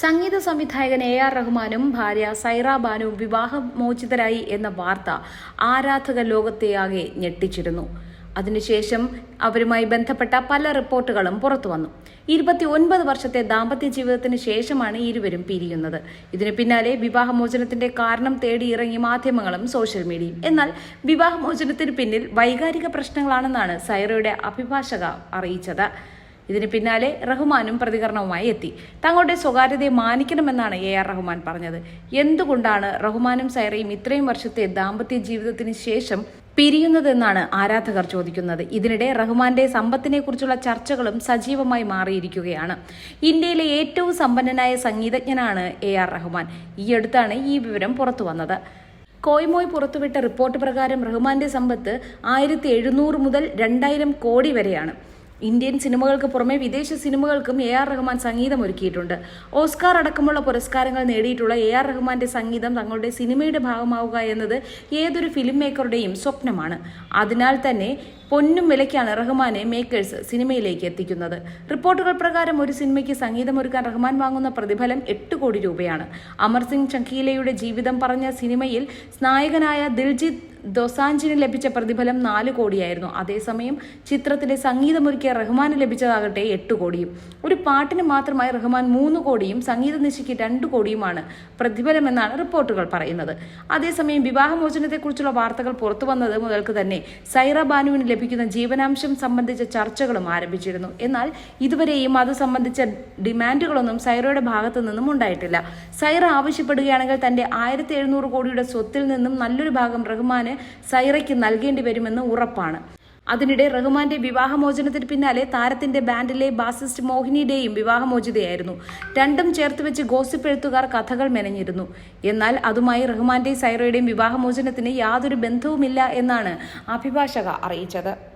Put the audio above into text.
സംഗീത സംവിധായകൻ A R റഹ്മാനും ഭാര്യ സൈറ ബാനുവും വിവാഹമോചിതരായി എന്ന വാർത്ത ആരാധക ലോകത്തെയാകെ ഞെട്ടിച്ചിരുന്നു. അതിനുശേഷം അവരുമായി ബന്ധപ്പെട്ട പല റിപ്പോർട്ടുകളും പുറത്തു വന്നു. ഇരുപത്തി ഒൻപത് വർഷത്തെ ദാമ്പത്യ ജീവിതത്തിന് ശേഷമാണ് ഇരുവരും പിരിയുന്നത്. ഇതിനു പിന്നാലെ വിവാഹമോചനത്തിന്റെ കാരണം തേടി ഇറങ്ങി മാധ്യമങ്ങളും സോഷ്യൽ മീഡിയയും. എന്നാൽ വിവാഹമോചനത്തിന് പിന്നിൽ വൈകാരിക പ്രശ്നങ്ങളാണെന്നാണ് സൈറയുടെ അഭിഭാഷക അറിയിച്ചത്. ഇതിന് പിന്നാലെ റഹ്മാനും പ്രതികരണവുമായി എത്തി. തങ്ങളുടെ സ്വകാര്യതയെ മാനിക്കണമെന്നാണ് എ ആർ റഹ്മാൻ പറഞ്ഞത്. എന്തുകൊണ്ടാണ് റഹ്മാനും സൈറയും ഇത്രയും വർഷത്തെ ദാമ്പത്യ ജീവിതത്തിന് ശേഷം പിരിയുന്നതെന്നാണ് ആരാധകർ ചോദിക്കുന്നത്. ഇതിനിടെ റഹ്മാന്റെ സമ്പത്തിനെ കുറിച്ചുള്ള ചർച്ചകളും സജീവമായി മാറിയിരിക്കുകയാണ്. ഇന്ത്യയിലെ ഏറ്റവും സമ്പന്നനായ സംഗീതജ്ഞനാണ് എ ആർ റഹ്മാൻ. ഈ അടുത്താണ് ഈ വിവരം പുറത്തു വന്നത്. കോയ്മോയ് പുറത്തുവിട്ട റിപ്പോർട്ട് പ്രകാരം റഹ്മാന്റെ സമ്പത്ത് ആയിരത്തി എഴുന്നൂറ് മുതൽ രണ്ടായിരം കോടി വരെയാണ്. ഇന്ത്യൻ സിനിമകൾക്ക് പുറമെ വിദേശ സിനിമകൾക്കും എ ആർ റഹ്മാൻ സംഗീതം ഒരുക്കിയിട്ടുണ്ട്. ഓസ്കാർ അടക്കമുള്ള പുരസ്കാരങ്ങൾ നേടിയിട്ടുള്ള എ ആർ റഹ്മാന്റെ സംഗീതം തങ്ങളുടെ സിനിമയുടെ ഭാഗമാവുക എന്നത് ഏതൊരു ഫിലിം മേക്കറുടെയും സ്വപ്നമാണ്. അതിനാൽ തന്നെ പൊന്നും വിലയ്ക്കാണ് റഹ്മാനെ മേക്കേഴ്സ് സിനിമയിലേക്ക് എത്തിക്കുന്നത്. റിപ്പോർട്ടുകൾ പ്രകാരം ഒരു സിനിമയ്ക്ക് സംഗീതമൊരുക്കാൻ റഹ്മാൻ വാങ്ങുന്ന പ്രതിഫലം എട്ട് കോടി രൂപയാണ്. അമർ സിംഗ് ചങ്കീലയുടെ ജീവിതം പറഞ്ഞ സിനിമയിൽ നായകനായ ദിൽജിത്ത് ദൊസാഞ്ചിന് ലഭിച്ച പ്രതിഫലം നാല് കോടിയായിരുന്നു. അതേസമയം ചിത്രത്തിലെ സംഗീതമൊരുക്കിയ റഹ്മാന് ലഭിച്ചതാകട്ടെ എട്ട് കോടിയും. ഒരു പാട്ടിന് മാത്രമായി റഹ്മാൻ മൂന്ന് കോടിയും സംഗീത നിശയ്ക്ക് രണ്ട് കോടിയുമാണ് പ്രതിഫലമെന്നാണ് റിപ്പോർട്ടുകൾ പറയുന്നത്. അതേസമയം വിവാഹമോചനത്തെക്കുറിച്ചുള്ള വാർത്തകൾ പുറത്തു വന്നത് മുതൽക്ക് തന്നെ സൈറ ബാനുവിന് ലഭിക്കുന്ന ജീവനാംശം സംബന്ധിച്ച ചർച്ചകളും ആരംഭിച്ചിരുന്നു. എന്നാൽ ഇതുവരെയും അത് സംബന്ധിച്ച ഡിമാൻഡുകളൊന്നും സൈറയുടെ ഭാഗത്തു നിന്നും ഉണ്ടായിട്ടില്ല. സൈറ ആവശ്യപ്പെടുകയാണെങ്കിൽ തന്റെ ആയിരത്തി എഴുന്നൂറ് കോടിയുടെ സ്വത്തിൽ നിന്നും നല്ലൊരു ഭാഗം റഹ്മാന് സൈറയ്ക്ക് നൽകേണ്ടി വരുമെന്ന് ഉറപ്പാണ്. അതിനിടെ റഹ്മാന്റെ വിവാഹമോചനത്തിന് പിന്നാലെ താരത്തിന്റെ ബാൻഡിലെ ബാസിസ്റ്റ് മോഹിനിയുടെയും വിവാഹമോചിതയായിരുന്നു. രണ്ടും ചേർത്ത് വെച്ച് ഗോസിപ്പ് എഴുത്തുകാർ കഥകൾ മെനഞ്ഞിരുന്നു. എന്നാൽ അതുമായി റഹ്മാന്റെയും സൈറയുടെയും വിവാഹമോചനത്തിന് യാതൊരു ബന്ധവുമില്ല എന്നാണ് അഭിഭാഷക അറിയിച്ചത്.